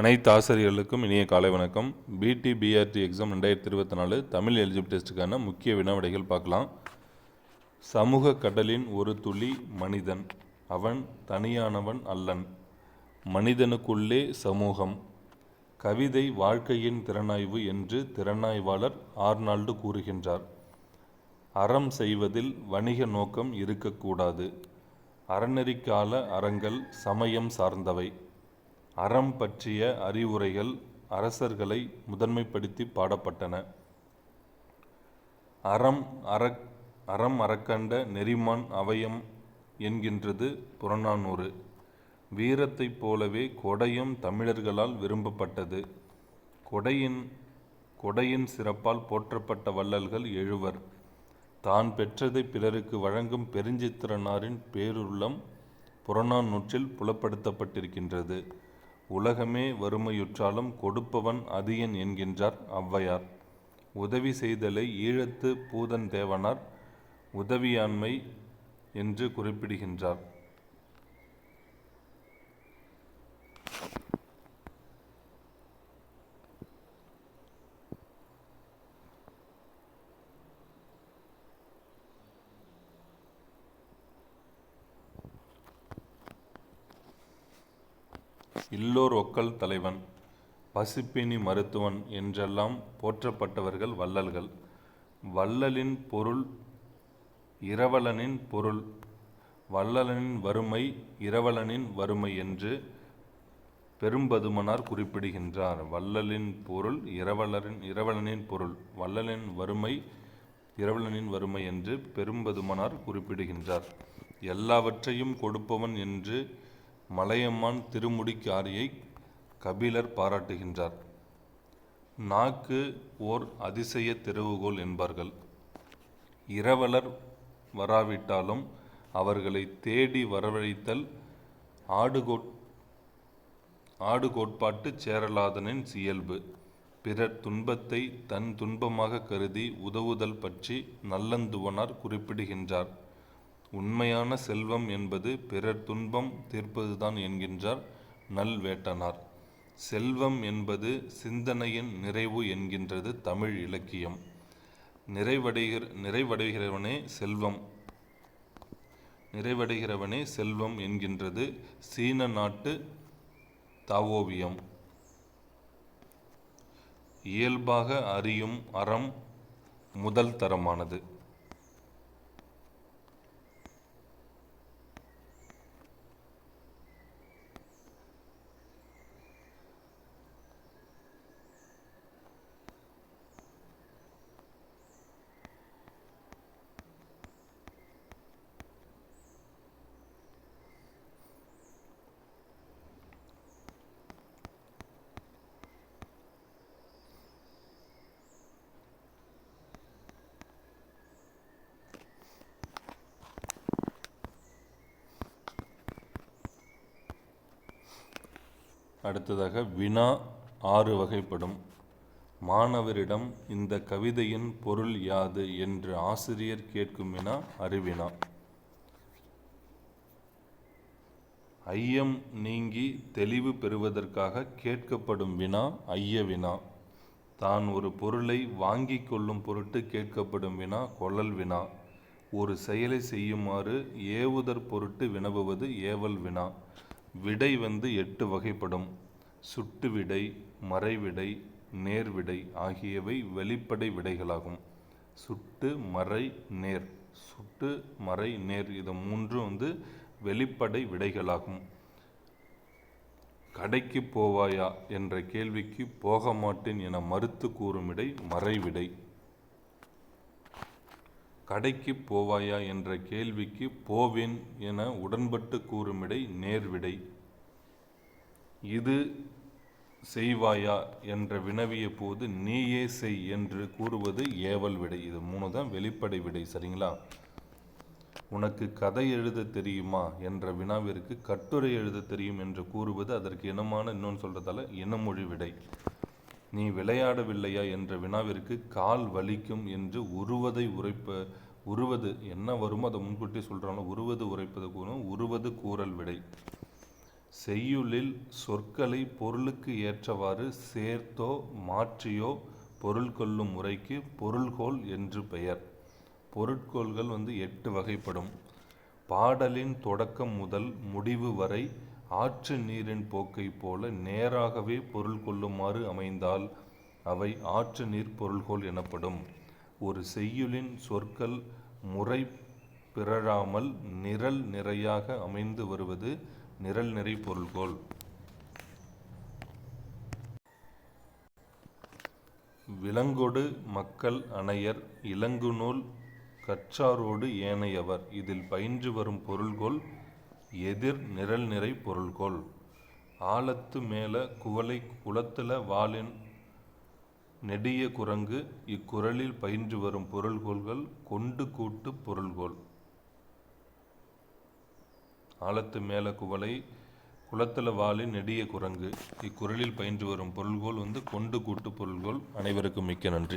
அனைத்து ஆசிரியர்களுக்கும் இனிய காலை வணக்கம். பிடி பிஆர்டி எக்ஸாம் ரெண்டாயிரத்தி இருபத்தி நாலு தமிழ் எலிஜிபிள் டெஸ்ட்டுக்கான முக்கிய வினாவிடைகள் பார்க்கலாம். சமூக கடலின் ஒரு துளி மனிதன். அவன் தனியானவன் அல்லன். மனிதனுக்குள்ளே சமூகம். கவிதை வாழ்க்கையின் திறனாய்வு என்று திறனாய்வாளர் ஆர்னால்டு கூறுகின்றார். அறம் செய்வதில் வணிக நோக்கம் இருக்கக்கூடாது. அறநெறிக்கால அறங்கள் சமயம் சார்ந்தவை. அறம் பற்றிய அறிவுரைகள் அரசர்களை முதன்மைப்படுத்தி பாடப்பட்டன. அறம் அறக் அறம் அறக்கண்ட நெறிமான் அவயம் என்கின்றது புறநானூறு. வீரத்தைப் போலவே கொடையும் தமிழர்களால் விரும்பப்பட்டது. கொடையின் கொடையின் சிறப்பால் போற்றப்பட்ட வள்ளல்கள் எழுவர். தான் பெற்றதை பிறருக்கு வழங்கும் பெருஞ்சித்திரனாரின் பேருள்ளம் புறநானூற்றில் புலப்படுத்தப்பட்டிருக்கின்றது. உலகமே வறுமையுற்றாலும் கொடுப்பவன் அதியன் என்கின்றார் ஔவையார். உதவி செய்தலை ஈழத்து பூதன் தேவனார் உதவியாண்மை என்று குறிப்பிடுகின்றார். இல்லோர் ஒக்கல் தலைவன் பசிப்பினி மருத்துவன் என்றெல்லாம் போற்றப்பட்டவர்கள் வள்ளல்கள். வள்ளலின் பொருள் இரவலனின் பொருள். வள்ளலனின் வறுமை இரவலனின் வறுமை என்று பெரும்பதுமனார் குறிப்பிடுகின்றார். வள்ளலின் பொருள் இரவலரின் இரவலனின் பொருள். வள்ளலின் வறுமை இரவலனின் வறுமை என்று பெரும்பதுமனார் குறிப்பிடுகின்றார். எல்லாவற்றையும் கொடுப்பவன் என்று மலையம்மான் திருமுடிக்காரியை கபிலர் பாராட்டுகின்றார். நாக்கு ஓர் அதிசய திறவுகோல் என்பார்கள். இரவலர் வராவிட்டாலும் அவர்களை தேடி வரவழைத்தல் ஆடுகோட் ஆடு கோட்பாட்டு சேரலாதனின் இயல்பு பிறர் துன்பத்தை தன் துன்பமாக கருதி உதவுதல் பற்றி நல்லந்துவனார் குறிப்பிடுகின்றார். உண்மையான செல்வம் என்பது பிறர் துன்பம் தீர்ப்பதுதான் என்கின்றார் நல்வேட்டனார் செல்வம் என்பது சிந்தனையின் நிறைவு என்கின்றது தமிழ் இலக்கியம். நிறைவடைகிற நிறைவடைகிறவனே செல்வம். நிறைவடைகிறவனே செல்வம் என்கின்றது சீன நாட்டு தாவோவியம். இயல்பாக அறியும் அறம் முதல் தரமானது. அடுத்ததாக வினா ஆறு வகைப்படும். மாணவரிடம் இந்த கவிதையின் பொருள் யாது என்று ஆசிரியர் கேட்கும் வினா அறிவினா ஐயம் நீங்கி தெளிவு பெறுவதற்காக கேட்கப்படும் வினா ஐய வினா. தான் ஒரு பொருளை வாங்கிக் கொள்ளும் பொருட்டு கேட்கப்படும் வினா கொள்ளல் வினா. ஒரு செயலை செய்யுமாறு ஏவுதற் பொருட்டு வினவுவது ஏவல் வினா. விடை வந்து எட்டு வகைப்படும். சுட்டு விடை மறைவிடை நேர்விடை ஆகியவை வெளிப்படை விடைகளாகும். சுட்டு மறை நேர். சுட்டு மறை நேர் இது மூன்றும் வந்து வெளிப்படை விடைகளாகும். கடைக்கு போவாயா என்ற கேள்விக்கு போக மாட்டேன் என மறுத்து கூறும் விடை மறைவிடை கடைக்கு போவாயா என்ற கேள்விக்கு போவேன் என உடன்பட்டு கூறுமிடை நேர்விடை. இது செய்வாயா? என்ற வினவிய போது நீயே செய் என்று கூறுவது ஏவல் விடை. இது மூணு தான் வெளிப்படை விடை சரிங்களா? உனக்கு கதை எழுத தெரியுமா? என்ற வினாவிற்கு கட்டுரை எழுத தெரியும் என்று கூறுவது அதற்கு இனமான இன்னொன்று சொல்கிறதால இனமொழி விடை. நீ விளையாடவில்லையா என்ற வினாவிற்கு கால் வலிக்கும் என்று உருவதை உரைப்ப உருவது என்ன வருமோ அதை முன்கூட்டி சொல்கிறாங்களோ உருவது உரைப்பது கூறும் உருவது கூறல் விடை. செய்யுளில் சொற்களை பொருளுக்கு ஏற்றவாறு சேர்த்தோ மாற்றியோ பொருள் கொள்ளும் முறைக்கு பொருள்கோள் என்று பெயர். பொருட்கோள்கள் வந்து எட்டு வகைப்படும். பாடலின் தொடக்கம் முதல் முடிவு வரை ஆற்று நீரின் போக்கைப் போல நேராகவே பொருள் கொள்ளுமாறு அமைந்தால் அவை ஆற்று நீர் பொருள்கோள் எனப்படும். ஒரு செய்யுளின் சொற்கள் முறை பிறழாமல் நிரல் நிறையாக அமைந்து வருவது நிரல் நிறை பொருள்கோள் விலங்கொடு மக்கள் அணையர் இலங்குநூல் கற்றாரோடு ஏனையவர் இதில் பயின்று வரும் பொருள்கோள் எதிர் நிரல் நிறை பொருள்கோள். ஆலத்து மேல குவளை குளத்துல வாளின் நெடிய குரங்கு இக்குரலில் பயின்று வரும் பொருள்கோள்கள் கொண்டு கூட்டு பொருள்கோள். ஆழத்து மேல குவளை குளத்தில் வாளின் நெடிய குரங்கு இக்குரலில் பயின்று வரும் பொருள்கோள் வந்து கொண்டு கூட்டு பொருள்கோள். அனைவருக்கும் மிக்க நன்றி.